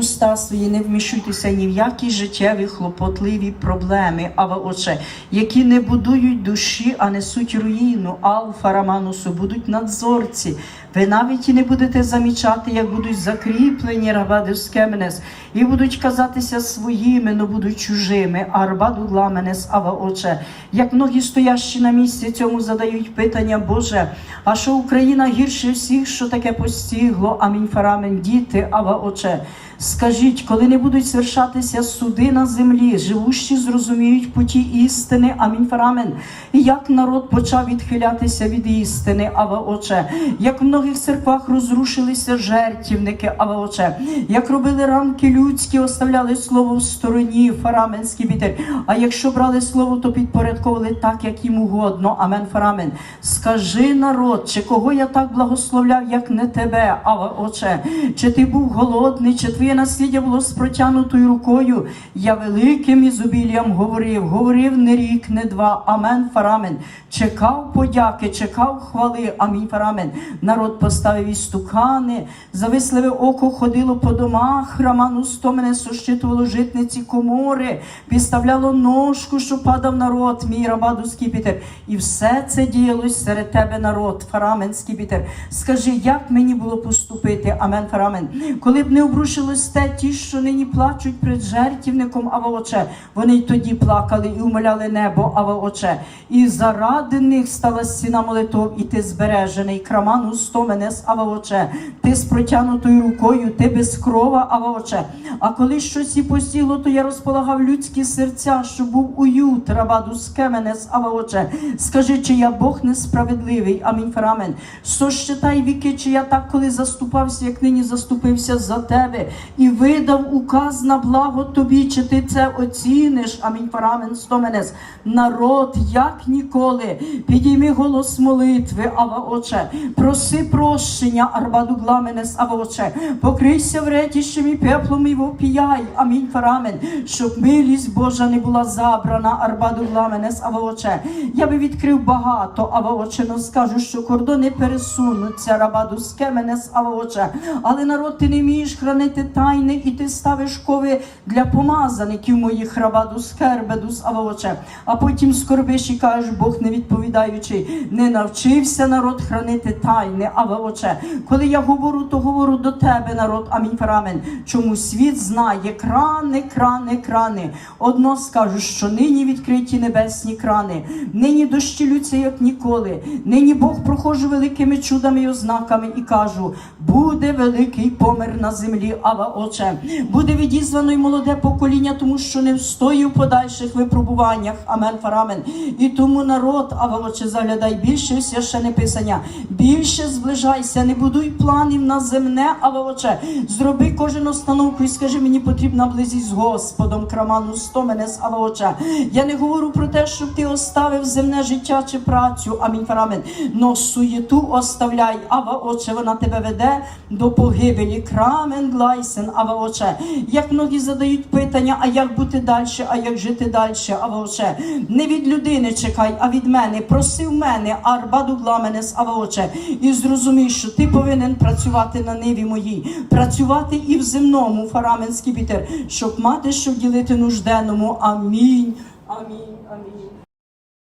Уста свої не вмішуйтеся ні в які життєві хлопотливі проблеми, ава отче, які не будують душі, а несуть руїну, алфа раманусу, будуть надзорці. Ви навіть і не будете замічати, як будуть закріплені рабадус кеменес, і будуть казатися своїми, но будуть чужими. Арбаду ламенес, ава отче. Як многі стоящі на місці цьому задають питання, Боже, а що Україна гірше всіх, що таке постігло? Амінь фарамен, діти, ава отче. Скажіть, коли не будуть свершатися суди на землі, живущі зрозуміють путі істини, амінь фарамен. І як народ почав відхилятися від істини, ава отче, як в многих церквах розрушилися жертівники, ава отче, як робили рамки людські, оставляли слово в стороні, фараменський вітер. А якщо брали слово, то підпорядковували так, як їм угодно. Амен, фарамен. Скажи народ, чи кого я так благословляв, як не тебе, ава отче, чи ти був голодний, чи твоє насліддя було з протягнутою рукою. Я великим ізобіліям говорив, говорив не рік, не два. Амен, фарамен. Чекав подяки, чекав хвали. Амінь, фарамен. Народ поставив істукани, зависливе око ходило по домах, раману сто мене сощитувало житниці комори, підставляло ножку, що падав народ, мій рабаду скіпітер. І все це діялось серед тебе, народ, фарамен скіпітер. Скажи, як мені було поступити? Амен, фарамен. Коли б не обрушилось те, ті, що нині плачуть перед жертівником Аваоче, вони й тоді плакали і умоляли небо Аваоче. І заради них стала стіна молитов, і ти збережений. Краману сто мене з Аваоче. Ти з протягнутою рукою, ти без крова Аваоче. А коли щось і посіло, то я розполагав людські серця, щоб був уют, рабаду скемене з Аваоче. Скажи, чи я Бог несправедливий? Амінь фарамен. Сощитай віки, чи я так коли заступався, як нині заступився за тебе, і видав указ на благо тобі, чи ти це оціниш? Амінь фарамен стоменес. Народ, як ніколи, підійми голос молитви, ава оче, проси прощення, арбаду гламенес, ава оче, покрийся вретіщем і пеплом і вопіяй, амінь фарамен, щоб милість Божа не була забрана, арбаду гламенес, ава оче. Я би відкрив багато, ава оче, но скажу, що кордони пересунуться, рабаду скеменес, ава оче. Але народ, ти не вмієш хранити тайни, і ти ставиш кови для помазаників моїх рабаду скербедус, ава оче. А потім скорбиш і кажеш, Бог не відповідаючи, не навчився народ хранити тайни, ава оче. Коли я говорю, то говорю до тебе, народ, амінь фарамен. Чому світ знає крани, крани, крани. Одно скажу, що нині відкриті небесні крани, нині дощі лються, як ніколи. Нині Бог прохожу великими чудами і ознаками і кажу: буде великий помир на землі, ава оче. Буде відізвано й молоде покоління, тому що не встоїв в подальших випробуваннях. Амен, фарамен. І тому народ, ава оче, заглядай більше священне писання, більше зближайся, не будуй планів на земне, ава оче. Зроби кожен остановку і скажи, мені потрібна близість з Господом. Краману сто мене з ава. Я не говорю про те, щоб ти оставив земне життя чи працю. Амінь, фарамен. Но суєту оставляй, ава оче, вона тебе веде до погибелі. Крамен глайсен, ава оче. Як многі задають питання, а як бути далі, а як жити далі, ава оче. Не від людини чекай, а від мене. Проси в мене, арбаду гламенес, ава оче. І зрозумій, що ти повинен працювати на ниві моїй, працювати і в земному, фараменський вітер, щоб мати, що ділити нужденному. Амінь. Амінь. Амінь.